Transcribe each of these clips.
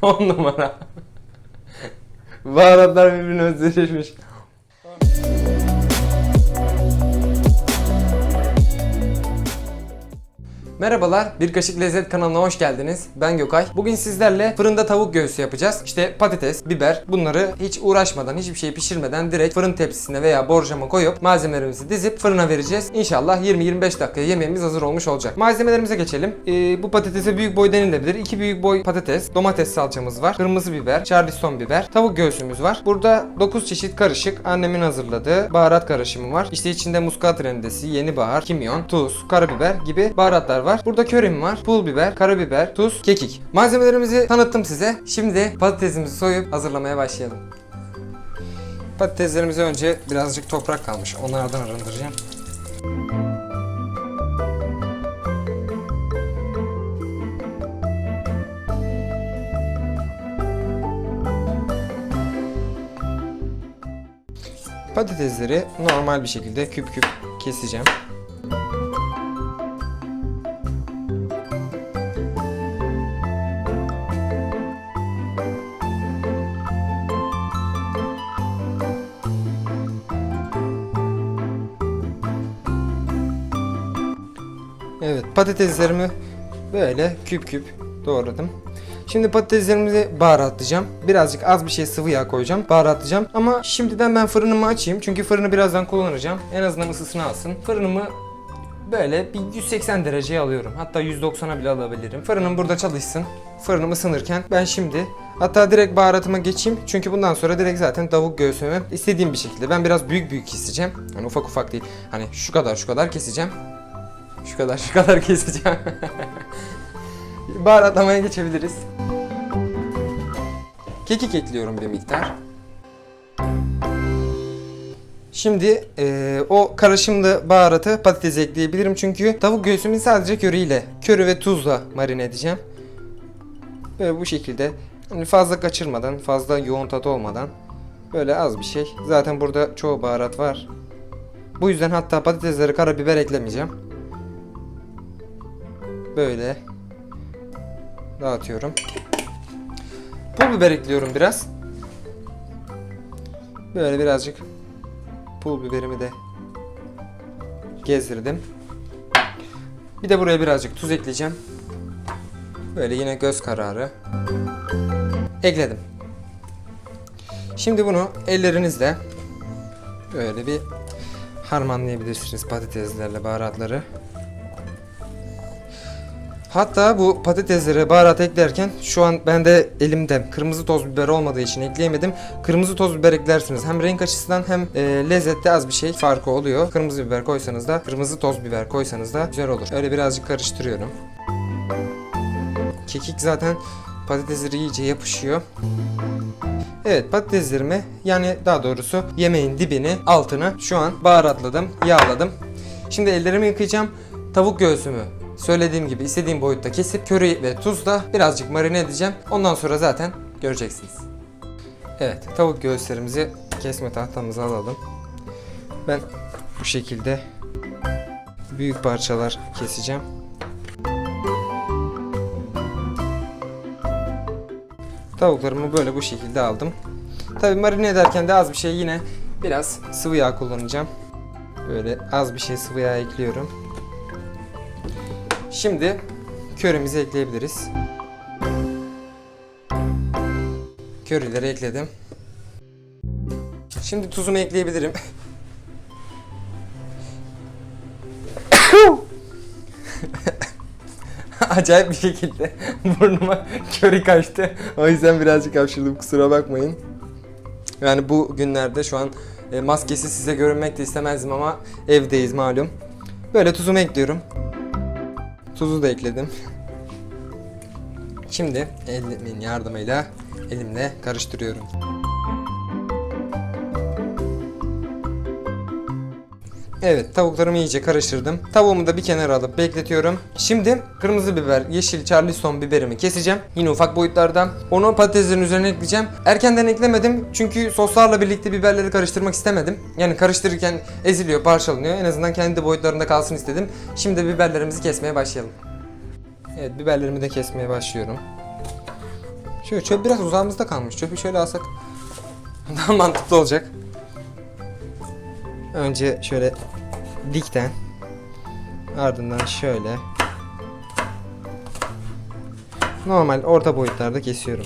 10 numara. Baharatlar birbirine özdeşleşmiş. Merhabalar, Bir Kaşık Lezzet kanalına hoş geldiniz. Ben Gökay. Bugün sizlerle fırında tavuk göğsü yapacağız. İşte patates, biber bunları hiç uğraşmadan, hiçbir şey pişirmeden direkt fırın tepsisine veya borcama koyup malzemelerimizi dizip fırına vereceğiz. İnşallah 20-25 dakikaya yemeğimiz hazır olmuş olacak. Malzemelerimize geçelim. Ee, bu patatese büyük boy denilebilir. 2 büyük boy patates, domates salçamız var, kırmızı biber, charleston biber, tavuk göğsümüz var. Burada 9 çeşit karışık annemin hazırladığı baharat karışımı var. İşte içinde muskat rendesi, yeni bahar, kimyon, tuz, karabiber gibi baharatlar var. Burada körim var, pul biber, karabiber, tuz, kekik. Malzemelerimizi tanıttım size. Şimdi patatesimizi soyup hazırlamaya başlayalım. Patateslerimize önce birazcık toprak kalmış. Onlardan arındıracağım. Patatesleri normal bir şekilde küp küp keseceğim. Patateslerimi böyle küp küp doğradım. Şimdi patateslerimizi baharatlayacağım. Birazcık az bir şey sıvı yağ koyacağım. Baharatlayacağım. Ama şimdiden ben fırınımı açayım. Çünkü fırını birazdan kullanacağım. En azından ısısını alsın. Fırınımı böyle bir 180 dereceye alıyorum. Hatta 190'a bile alabilirim. Fırınım burada çalışsın. Fırınım ısınırken ben şimdi hatta direkt baharatıma geçeyim. Çünkü bundan sonra direkt zaten tavuk göğsümü istediğim bir şekilde. Ben biraz büyük büyük keseceğim. Hani ufak ufak değil. Hani şu kadar şu kadar keseceğim. Şu kadar şu kadar keseceğim. Baharatlamaya geçebiliriz. Kekik ekliyorum bir miktar. Şimdi eee, o karışımlı baharatı patatese ekleyebilirim çünkü tavuk göğsümü sadece köriyle, köri ve tuzla marine edeceğim. Böyle bu şekilde hani fazla kaçırmadan, fazla yoğun tat olmadan böyle az bir şey. Zaten burada çoğu baharat var. Bu yüzden hatta patatesleri karabiber eklemeyeceğim. Böyle dağıtıyorum. Pul biber ekliyorum biraz. Böyle birazcık pul biberimi de gezdirdim. Bir de buraya birazcık tuz ekleyeceğim. Böyle yine göz kararı. Ekledim. Şimdi bunu ellerinizle böyle bir harmanlayabilirsiniz patateslerle baharatları. Hatta bu patateslere baharat eklerken şu an bende elimde kırmızı toz biber olmadığı için ekleyemedim. Kırmızı toz biber eklersiniz. Hem renk açısından hem e, lezzette az bir şey farkı oluyor. Kırmızı biber koysanız da kırmızı toz biber koysanız da güzel olur. Öyle birazcık karıştırıyorum. Kekik zaten patatesleri iyice yapışıyor. Evet patateslerimi yani daha doğrusu yemeğin dibini altını şu an baharatladım, yağladım. Şimdi ellerimi yıkayacağım. Tavuk göğsümü söylediğim gibi istediğim boyutta kesip köri ve tuzla birazcık marine edeceğim. Ondan sonra zaten göreceksiniz. Evet tavuk göğüslerimizi kesme tahtamıza alalım. Ben bu şekilde büyük parçalar keseceğim. Tavuklarımı böyle bu şekilde aldım. Tabi marine ederken de az bir şey yine biraz sıvı yağ kullanacağım. Böyle az bir şey sıvı yağ ekliyorum. Şimdi körimizi ekleyebiliriz. Körileri ekledim. Şimdi tuzumu ekleyebilirim. Acayip bir şekilde burnuma köri kaçtı. O yüzden birazcık hapşırdım kusura bakmayın. Yani bu günlerde şu an e, maskesi size görünmek de istemezdim ama evdeyiz malum. Böyle tuzumu ekliyorum. Tuzu da ekledim. Şimdi elimin yardımıyla elimle karıştırıyorum. Evet tavuklarımı iyice karıştırdım. Tavuğumu da bir kenara alıp bekletiyorum. Şimdi kırmızı biber, yeşil charleston biberimi keseceğim. Yine ufak boyutlarda. Onu patateslerin üzerine ekleyeceğim. Erkenden eklemedim çünkü soslarla birlikte biberleri karıştırmak istemedim. Yani karıştırırken eziliyor, parçalanıyor. En azından kendi boyutlarında kalsın istedim. Şimdi biberlerimizi kesmeye başlayalım. Evet biberlerimi de kesmeye başlıyorum. Şöyle çöp biraz uzağımızda kalmış. Çöpü şöyle alsak daha mantıklı olacak. Önce şöyle dikten ardından şöyle normal orta boyutlarda kesiyorum.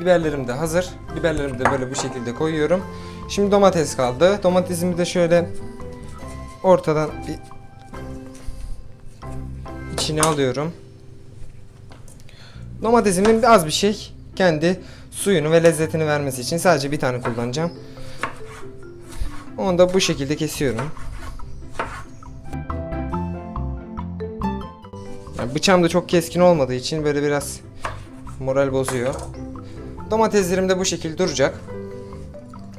Biberlerim de hazır. Biberlerimi de böyle bu şekilde koyuyorum. Şimdi domates kaldı. Domatesimi de şöyle ortadan bir içine alıyorum. Domatesimin az bir şey kendi suyunu ve lezzetini vermesi için sadece bir tane kullanacağım. Onu da bu şekilde kesiyorum. Yani bıçağım da çok keskin olmadığı için böyle biraz moral bozuyor. Domateslerim de bu şekilde duracak.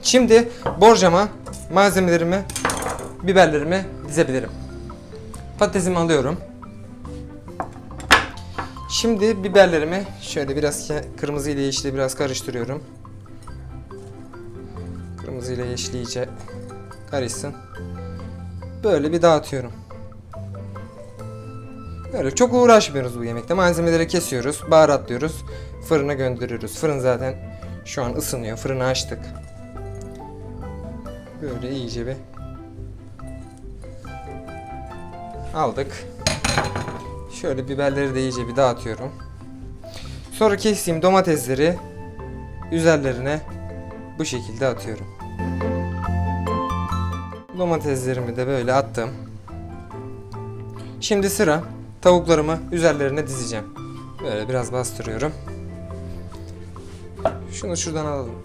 Şimdi borcama malzemelerimi, biberlerimi dizebilirim. Patatesimi alıyorum. Şimdi biberlerimi şöyle biraz kırmızı ile yeşili biraz karıştırıyorum. Kırmızı ile yeşil iyice karışsın. Böyle bir dağıtıyorum. Böyle çok uğraşmıyoruz bu yemekte. Malzemeleri kesiyoruz, baharatlıyoruz, fırına gönderiyoruz. Fırın zaten şu an ısınıyor. Fırını açtık. Böyle iyice bir aldık. Şöyle biberleri de iyice bir dağıtıyorum. Sonra kestiğim domatesleri üzerlerine bu şekilde atıyorum. Domateslerimi de böyle attım. Şimdi sıra tavuklarımı üzerlerine dizeceğim. Böyle biraz bastırıyorum. Şunu şuradan alalım.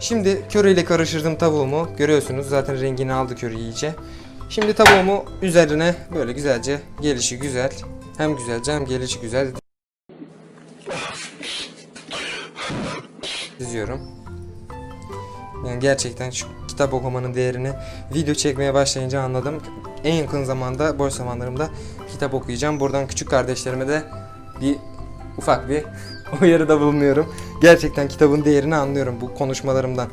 Şimdi köreyle karıştırdım tavuğumu. Görüyorsunuz zaten rengini aldı köri iyice. Şimdi tavuğumu üzerine böyle güzelce gelişi güzel. Hem güzelce hem gelişi güzel diziyorum. Yani gerçekten şu kitap okumanın değerini video çekmeye başlayınca anladım. En yakın zamanda boş zamanlarımda kitap okuyacağım. Buradan küçük kardeşlerime de bir ufak bir uyarıda bulunuyorum. Gerçekten kitabın değerini anlıyorum bu konuşmalarımdan.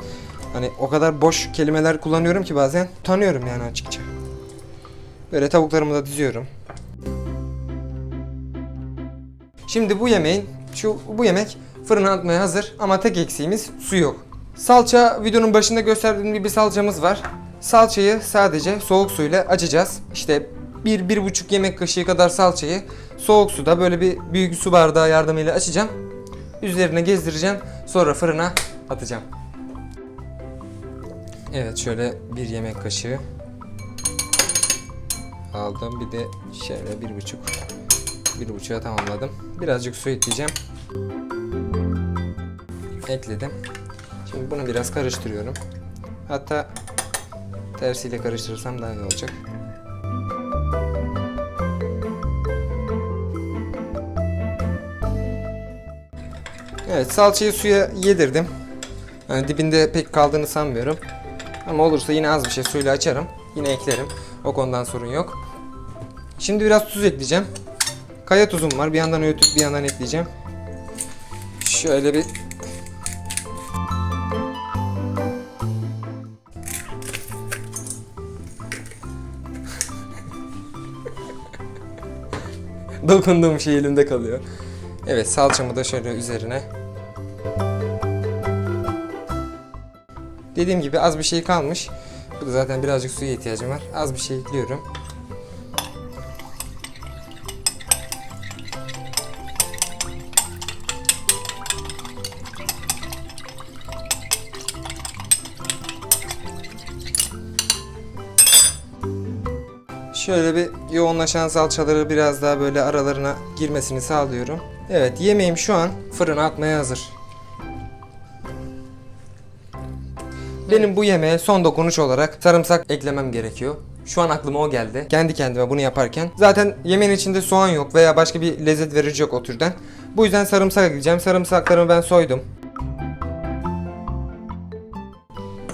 Hani o kadar boş kelimeler kullanıyorum ki bazen utanıyorum yani açıkça. Böyle tavuklarımı da diziyorum. Şimdi bu yemeğin şu bu yemek fırına atmaya hazır ama tek eksiğimiz su yok. Salça videonun başında gösterdiğim gibi salçamız var. Salçayı sadece soğuk suyla açacağız. İşte bir, bir buçuk yemek kaşığı kadar salçayı soğuk suda böyle bir büyük su bardağı yardımıyla açacağım. Üzerine gezdireceğim. Sonra fırına atacağım. Evet şöyle bir yemek kaşığı aldım. Bir de şöyle bir buçuk bir buçuğa tamamladım. Birazcık su ekleyeceğim. Ekledim. Şimdi bunu biraz karıştırıyorum. Hatta tersiyle karıştırırsam daha iyi olacak. Evet salçayı suya yedirdim. Yani dibinde pek kaldığını sanmıyorum. Ama olursa yine az bir şey suyla açarım. Yine eklerim. O konudan sorun yok. Şimdi biraz tuz ekleyeceğim. Kaya tuzum var. Bir yandan öğütüp bir yandan ekleyeceğim. Şöyle bir Dokunduğum şey elimde kalıyor. Evet salçamı da şöyle üzerine. Dediğim gibi az bir şey kalmış. Bu da zaten birazcık suya ihtiyacım var. Az bir şey ekliyorum. Şöyle bir yoğunlaşan salçaları biraz daha böyle aralarına girmesini sağlıyorum. Evet yemeğim şu an fırına atmaya hazır. Benim bu yemeğe son dokunuş olarak sarımsak eklemem gerekiyor. Şu an aklıma o geldi. Kendi kendime bunu yaparken. Zaten yemeğin içinde soğan yok veya başka bir lezzet verici yok o türden. Bu yüzden sarımsak ekleyeceğim. Sarımsaklarımı ben soydum.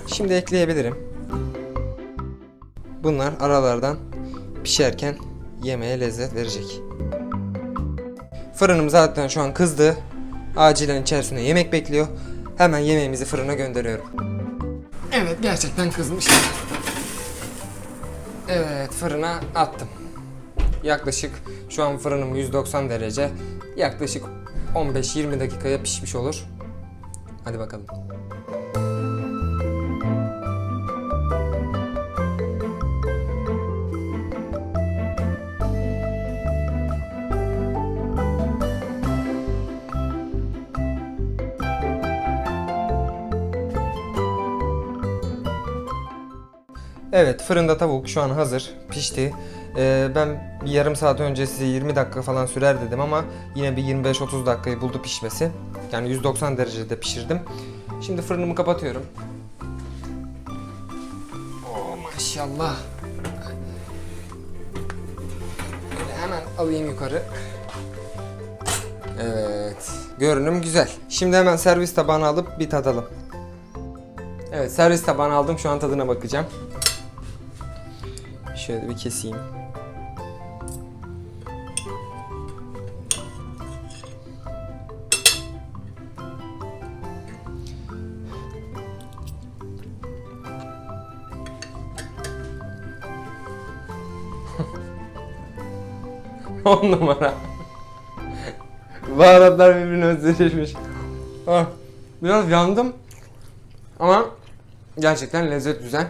Şimdi ekleyebilirim. Bunlar aralardan pişerken yemeğe lezzet verecek. Fırınım zaten şu an kızdı. Acilen içerisine yemek bekliyor. Hemen yemeğimizi fırına gönderiyorum. Evet gerçekten kızmış. Evet fırına attım. Yaklaşık şu an fırınım 190 derece. Yaklaşık 15-20 dakikaya pişmiş olur. Hadi bakalım. Evet fırında tavuk şu an hazır pişti. Ee, ben bir yarım saat önce size 20 dakika falan sürer dedim ama yine bir 25-30 dakikayı buldu pişmesi. Yani 190 derecede pişirdim. Şimdi fırınımı kapatıyorum. Oo maşallah. Böyle hemen alayım yukarı. Evet. Görünüm güzel. Şimdi hemen servis tabağına alıp bir tadalım. Evet servis tabağına aldım. Şu an tadına bakacağım. Şöyle bir keseyim. On numara. Baharatlar birbirine özdeşleşmiş. Ah, biraz yandım. Ama gerçekten lezzet güzel.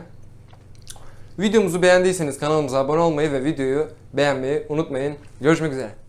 Videomuzu beğendiyseniz kanalımıza abone olmayı ve videoyu beğenmeyi unutmayın. Görüşmek üzere.